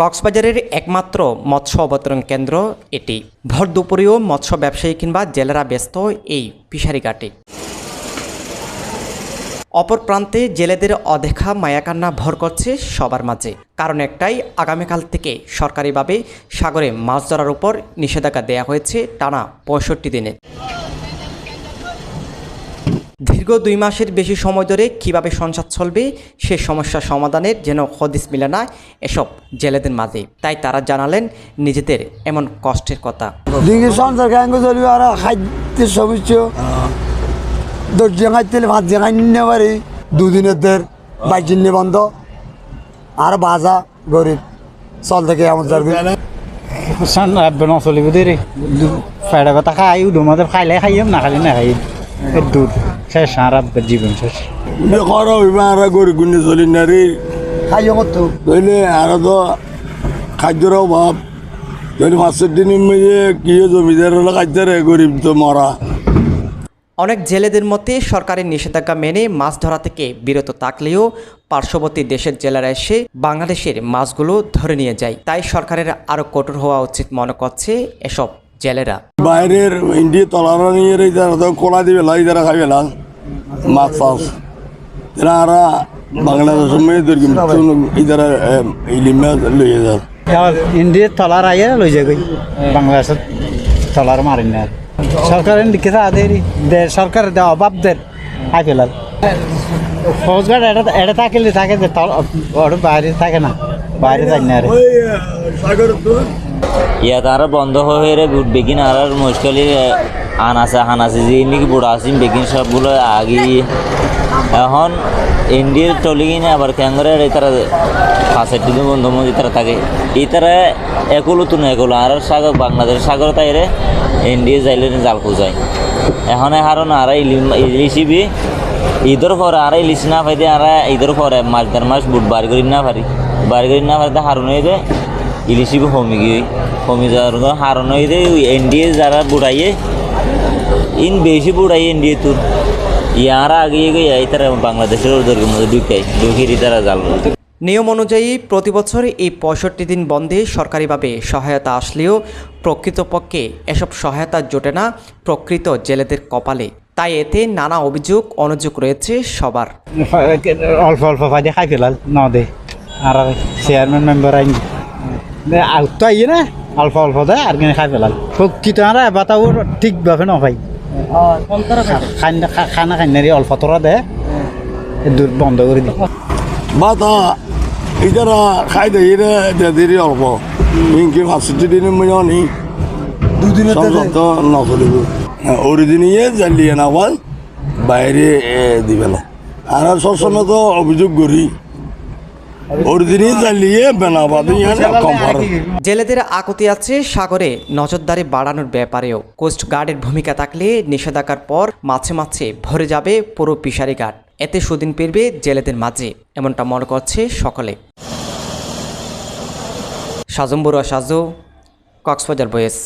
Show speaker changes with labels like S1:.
S1: কক্সবাজারের একমাত্র মৎস্য অবতরণ কেন্দ্র এটি। ভর দুপুরেও মৎস্য ব্যবসায়ী কিংবা জেলেরা ব্যস্ত এই ঘাটে। অপর প্রান্তে জেলেদের অদেখা মায়াকান্না ভর করছে সবার মাঝে। কারণ একটাই, আগামীকাল থেকে সরকারিভাবে সাগরে মাছ ধরার উপর নিষেধাজ্ঞা দেয়া হয়েছে টানা পঁয়ষট্টি দিনের দীর্ঘ দুই মাসের বেশি সময় ধরে কীভাবে সংসার চলবে সে সমস্যা সমাধানের যেন হদিস মিলে না এসব জেলেদের মাঝে। তাই তারা জানালেন নিজেদের এমন কষ্টের কথা।
S2: সংসার সবিচ্ছ ভাত নিতে পারি দুদিনের দের বাইক চিন্নি বন্ধ। আর বাজা গরিব। চল থেকে আমার যাবে
S3: ফেড়া কথা খাই খাইলে খাইম না খাইলে না খাই দুধ। শেষ আর জীবন শেষ।
S4: বেকার হইবা গরিব গুণে চলি না
S2: খাইও কত?
S4: তাইলে আর তো খাদ্যর অভাব। যদি মাসের দিন মেয়ে কি জমিদার হলো খাদ্যরে গরিব তো মরা।
S1: অনেক জেলেদের মতে সরকারের নিষেধাজ্ঞা মেনে মাছ ধরা থেকে বিরত থাকলেও পার্শ্ববর্তী দেশের জেলেরা এসে বাংলাদেশের মাছগুলো ধরে নিয়ে যায়। তাই সরকারের আরও কঠোর হওয়া উচিত মনে করছে এসব। জেলেরা।
S4: বাইরের ইন্ডিয়া তলারা নিয়ে রে যারা কোলা দিবে লাই যারা খাইবে না মাছ চাষ। এরা আর বাংলাদেশের মেয়ে দরকি ইদারা ইলিমা লইয়ে যায়।
S3: ইন্ডিয়ার তলার আইয়া লই যায় বাংলাদেশের তলার মারিন না সরকারের লিখে থা দেরি দে সরকারের দে অভাব দের আই ফৌজগার্ড এটা এটা থাকিলে থাকে যে বাইরে থাকে না বাইরে যাই না রে
S4: সাগর তো
S5: ইয়াত আর বন্ধ হয়ে রে বেগিন আর আর মুশকিল আনাসে হানাসে যে নাকি বুড়া আসিম বেগিন সবগুলো আগে এখন ইন্ডিয়ার টলিগিন আবার ক্যাঙ্গরে তারা ফাঁসের দিকে বন্ধু মধ্যে তারা থাকে। এই তারা একলো তো না একলো আর সাগর বাংলাদেশ সাগর তাই রে ইন্ডিয়া যাইলে জাল খুঁজায় এখন হারণ আর ইলিশিবি ঈদের পরে আর ইলিশ না পাইতে আর ঈদের পরে মাছ দেড় মাস বুট বার করি না পারি বার করি না পারিতে হারণ হয়ে দেয় ইলিশি হমি গিয়ে হমি যাওয়ার হারণ হয়ে এনডিএ যারা বুড়াইয়ে ইন বেশি বুড়াই এনডিএ তোর। ইয়ারা আগে গিয়ে তারা বাংলাদেশের ওদের মধ্যে ঢুকাই ঢুকিয়ে তারা জাল
S1: নিয়ম অনুযায়ী প্রতি বছর এই পঁয়ষট্টি দিন বন্ধে সরকারিভাবে সহায়তা আসলেও প্রকৃতপক্ষে এসব সহায়তা জোটে না প্রকৃত জেলেদের কপালে। তাই এতে নানা অভিযোগ অনুযোগ রয়েছে সবার।
S3: অল্প অল্প ফাইদে খাই ফেলাল ন দে আর চেয়ারম্যান মেম্বার আইন আউট তো আইয়ে না অল্প অল্প দেয় আর কিনে খাই ফেলাল প্রকৃত আর এবারটাও ঠিকভাবে নখাই খানা খানা খাইনারি অল্প তোরা দেয় দূর বন্ধ করে দি।
S4: বাতা ইদারা খাই দেয় রে দেরি অল্প ইনকি ফাঁসিটি দিন মেয়ে নি
S2: দুদিনের
S4: তো নচলিব। অরিজিনিয়ে জ্বালিয়ে না বল বাইরে দিবে না। আর সবসময় তো অভিযোগ করি অরিজিনিয়ে জ্বালিয়ে বেনাবাদি কম পারে
S1: জেলেদের আকুতি আছে সাগরে, নজরদারি বাড়ানোর ব্যাপারেও। কোস্ট গার্ডের ভূমিকা থাকলে নিষেধাজ্ঞার পর মাছে মাছে ভরে যাবে পুরো পিসারি ঘাট এতে সুদিন পেরবে জেলেদের মাঝে, এমনটা মনে করছে সকলে। সাজম বড়ুয়া সাজু, কক্সবাজার বয়েস।